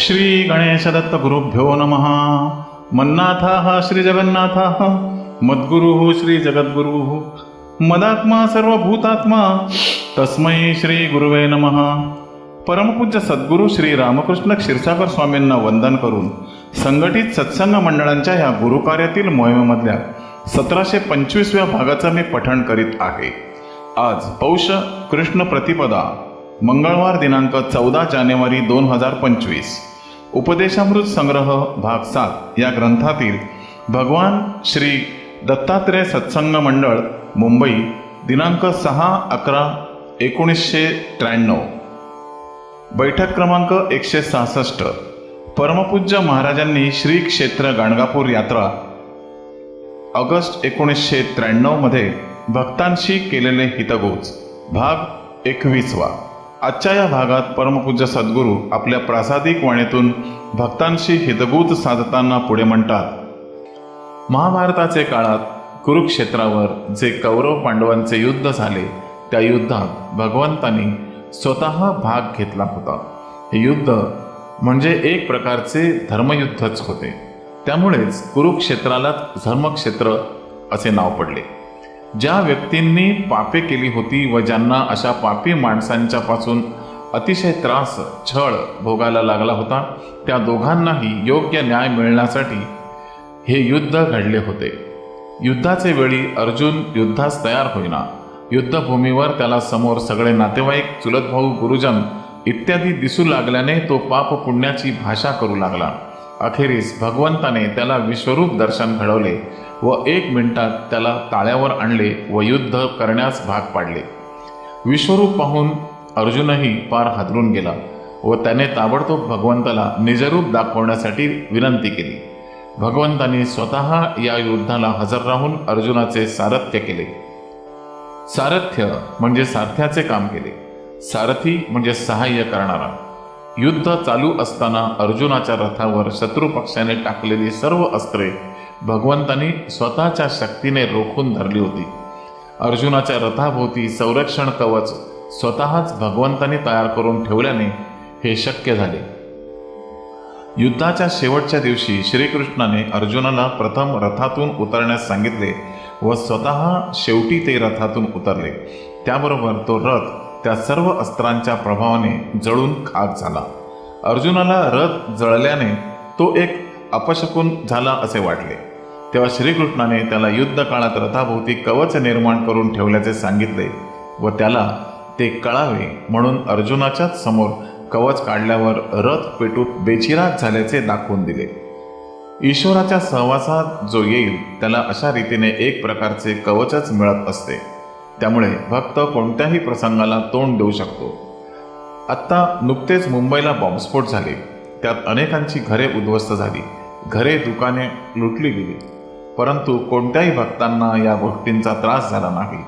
श्री गणेशदत्त गुरुभ्यो नमः। मन्नाथः श्रीजगन्नाथः मद्गुरुः श्रीजगद्गुरुः मदात्मा सर्वभूतात्मा तस्मै श्री गुरुवे नमः। परमपूज्य सद्गुरू श्री रामकृष्ण क्षीरसागर स्वामींना वंदन करून संघटित सत्संग मंडळांच्या ह्या गुरुकार्यातील मोहिमेमधल्या सतराशे पंचवीसव्या भागाचं मी पठण करीत आहे. आज पौष कृष्ण प्रतिपदा मंगळवार दिनांक चौदा जानेवारी दोन हजार पंचवीस. उपदेशामृत संग्रह भाग सात या ग्रंथातील भगवान श्री दत्तात्रेय सत्संग मंडळ मुंबई दिनांक सहा अकरा एकोणीसशे त्र्याण्णव. बैठक क्रमांक एकशे सहासष्ट. परमपूज्य महाराजांनी श्री क्षेत्र गाणगापूर यात्रा ऑगस्ट एकोणीसशे त्र्याण्णवमध्ये भक्तांशी केलेले हितगोज. भाग एकवीसवा. आजच्या या भागात परमपूज्य सद्गुरू आपल्या प्रासादिक वाणीतून भक्तांशी हितगूत साधताना पुढे म्हणतात महाभारताचे काळात कुरुक्षेत्रावर जे कौरव पांडवांचे युद्ध झाले त्या युद्धात भगवंतांनी स्वतः भाग घेतला होता. हे युद्ध म्हणजे एक प्रकारचे धर्मयुद्धच होते. त्यामुळेच कुरुक्षेत्राला धर्मक्षेत्र असे नाव पडले. ज्या व्यक्तींनी पापे केली होती व ज्यांना अशा पापी माणसांच्या पासून अतिशय त्रास छळ भोगायला लागला होता त्या दोघांनाही योग्य न्याय मिळण्यासाठी हे युद्ध घडले होते. युद्धाचे वेळी अर्जुन युद्धास तयार होईना. युद्धभूमीवर त्याला समोर सगळे नातेवाईक चुलत भाऊ गुरुजन इत्यादी दिसू लागल्याने तो पाप पुण्याची भाषा करू लागला. अखेरीस भगवंताने त्याला विश्वरूप दर्शन घडवले व एक मिनिटात त्याला ताळ्यावर आणले व युद्ध करण्यास भाग पाडले. विश्वरूप पाहून अर्जुनही पार हादरून गेला व त्याने ताबडतोब भगवंताला निजरूप दाखवण्यासाठी विनंती केली. भगवंतांनी स्वतः या युद्धाला हजर राहून अर्जुनाचे सारथ्य केले. सारथ्य म्हणजे सारथ्याचे काम केले. सारथी म्हणजे सहाय्य करणारा. युद्ध चालू असताना अर्जुनाच्या रथावर शत्रू पक्षाने टाकलेली सर्व अस्त्रे भगवंतांनी स्वतःच्या शक्तीने रोखून धरली होती. अर्जुनाच्या रथाभोवती संरक्षण कवच स्वतःच भगवंतांनी तयार करून ठेवल्याने हे शक्य झाले. युद्धाच्या शेवटच्या दिवशी श्रीकृष्णाने अर्जुनाला प्रथम रथातून उतरण्यास सांगितले व स्वतः शेवटी ते रथातून उतरले. त्याबरोबर तो रथ त्या सर्व अस्त्रांच्या प्रभावाने जळून खाक झाला. अर्जुनाला रथ जळल्याने तो एक अपशकून झाला असे वाटले. तेव्हा श्रीकृष्णाने त्याला युद्ध काळात रथाभोवती कवच निर्माण करून ठेवल्याचे सांगितले व त्याला ते कळावे म्हणून अर्जुनाच्याच समोर कवच काढल्यावर रथ पेटूत बेचिराग झाल्याचे दाखवून दिले. ईश्वराच्या सहवासात जो येईल त्याला अशा रीतीने एक प्रकारचे कवचच मिळत असते. त्यामुळे भक्त कोणत्याही प्रसंगाला तोंड देऊ शकतो. आत्ता नुकतेच मुंबईला बॉम्बस्फोट झाले. त्यात अनेकांची घरे उद्ध्वस्त झाली. घरे दुकाने लुटली गेली. परंतु कोणत्याही भक्तांना या गोष्टींचा त्रास झाला नाही.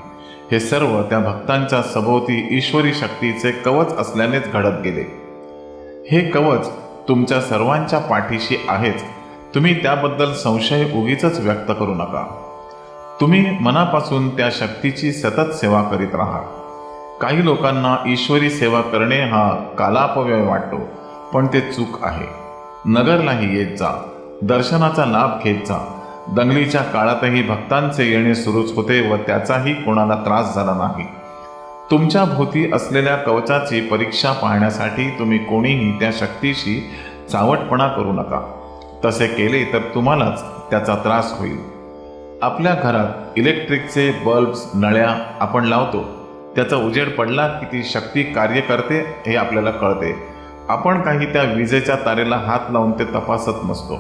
हे सर्व त्या भक्तांच्या सभोवती ईश्वरी शक्तीचे कवच असल्यानेच घडत गेले. हे कवच तुमच्या सर्वांच्या पाठीशी आहेच. तुम्ही त्याबद्दल संशय उगीच व्यक्त करू नका. तुम्ही मनापासून त्या शक्तीची सतत सेवा करीत राहा. काही लोकांना ईश्वरी सेवा करणे हा कालापव्यय वाटतो पण ते चूक आहे. नगरलाही येत जा दर्शनाचा लाभ घेत जा. दंगलीच्या काळातही भक्तांचे येणे सुरूच होते व त्याचाही कोणाला त्रास झाला नाही. तुमच्या भोवती असलेल्या कवचाची परीक्षा पाहण्यासाठी तुम्ही कोणीही त्या शक्तीशी चावटपणा करू नका. तसे केले तर तुम्हालाच त्याचा त्रास होईल. आपल्या घरात इलेक्ट्रिकचे बल्ब्स नळ्या आपण लावतो. त्याचा उजेड पडला की ती शक्ती कार्य करते हे आपल्याला कळते. आपण काही त्या विजेच्या तारेला हात लावून ते तपासत नसतो.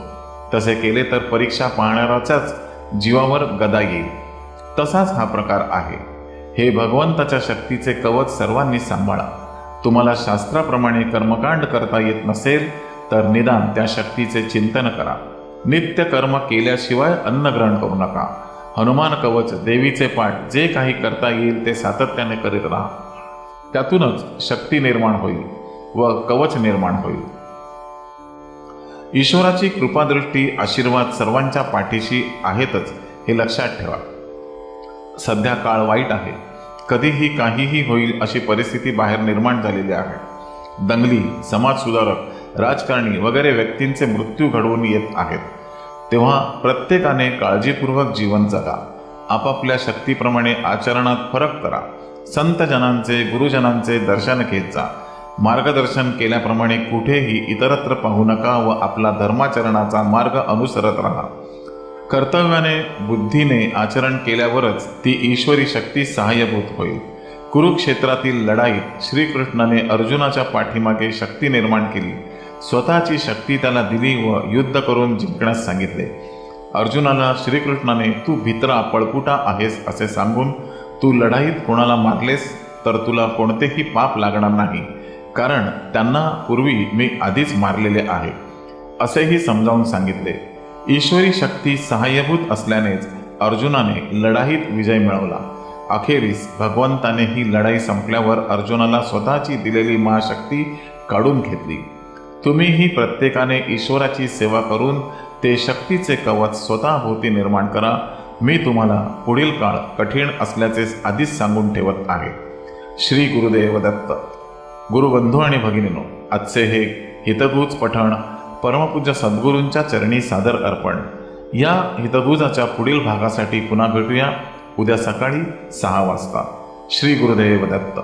तसे केले तर परीक्षा पाहणाराच्याच जीवावर गदा येईल. तसाच हा प्रकार आहे. हे भगवंताच्या शक्तीचे कवच सर्वांनी सांभाळा. तुम्हाला शास्त्राप्रमाणे कर्मकांड करता येत नसेल तर निदान त्या शक्तीचे चिंतन करा. नित्य कर्म केल्याशिवाय अन्न ग्रहण करू नका. हनुमान कवच देवीचे पाठ जे काही करता येईल ते सातत्याने करीत राहा. त्यातूनच शक्ती निर्माण होईल व कवच निर्माण होईल. ईश्वराची कृपादृष्टी आशीर्वाद सर्वांच्या पाठीशी आहेतच हे लक्षात ठेवा. सध्या काळ वाईट आहे. कधीही काहीही होईल अशी परिस्थिती बाहेर निर्माण झालेली आहे. दंगली समाजसुधारक राजकारणी वगैरे व्यक्तींचे मृत्यू घडवून येत आहेत. तेव्हा प्रत्येकाने काळजीपूर्वक जीवन जगा. आपापल्या शक्तीप्रमाणे आचरणात फरक करा. संतजनांचे गुरुजनांचे दर्शन घेत जा. मार्गदर्शन केल्याप्रमाणे कुठेही इतरत्र पाहू नका व आपला धर्माचरणाचा मार्ग अनुसरत राहा. कर्तव्याने बुद्धीने आचरण केल्यावरच ती ईश्वरी शक्ती सहाय्यभूत होईल. कुरुक्षेत्रातील लढाईत श्रीकृष्णाने अर्जुनाच्या पाठीमागे शक्ती निर्माण केली. स्वतःची शक्ती त्याला दिली व युद्ध करून जिंकण्यास सांगितले. अर्जुनाला श्रीकृष्णाने तू भित्रा पळकुटा आहेस असे सांगून तू लढाईत कोणाला मारलेस तर तुला कोणतेही पाप लागणार नाही. कारण त्यांना पूर्वी मी आधीच मारलेले आहे. असेही समजावून सांगितले. ईश्वरी शक्ती सहाय्यभूत असल्यानेच अर्जुनाने लढाईत विजय मिळवला. अखेरीस भगवंताने ही लढाई संपल्यावर अर्जुनाला स्वतःची दिलेली महाशक्ती काढून घेतली. तुम्हीही प्रत्येकाने ईश्वराची सेवा करून ते शक्तीचे कवच स्वतःभोवती निर्माण करा. मी तुम्हाला पुढील काळ कठीण असल्याचे आधीच सांगून ठेवत आहे. श्री गुरुदेव दत्त. गुरुबंधू आणि भगिनीनो आजचे हे हितभूज पठण परमपूज्य सद्गुरूंच्या चरणी सादर अर्पण. या हितभुजाच्या पुढील भागासाठी पुन्हा भेटूया. उद्या सकाळी सहा वाजता. श्री गुरुदेव दत्त.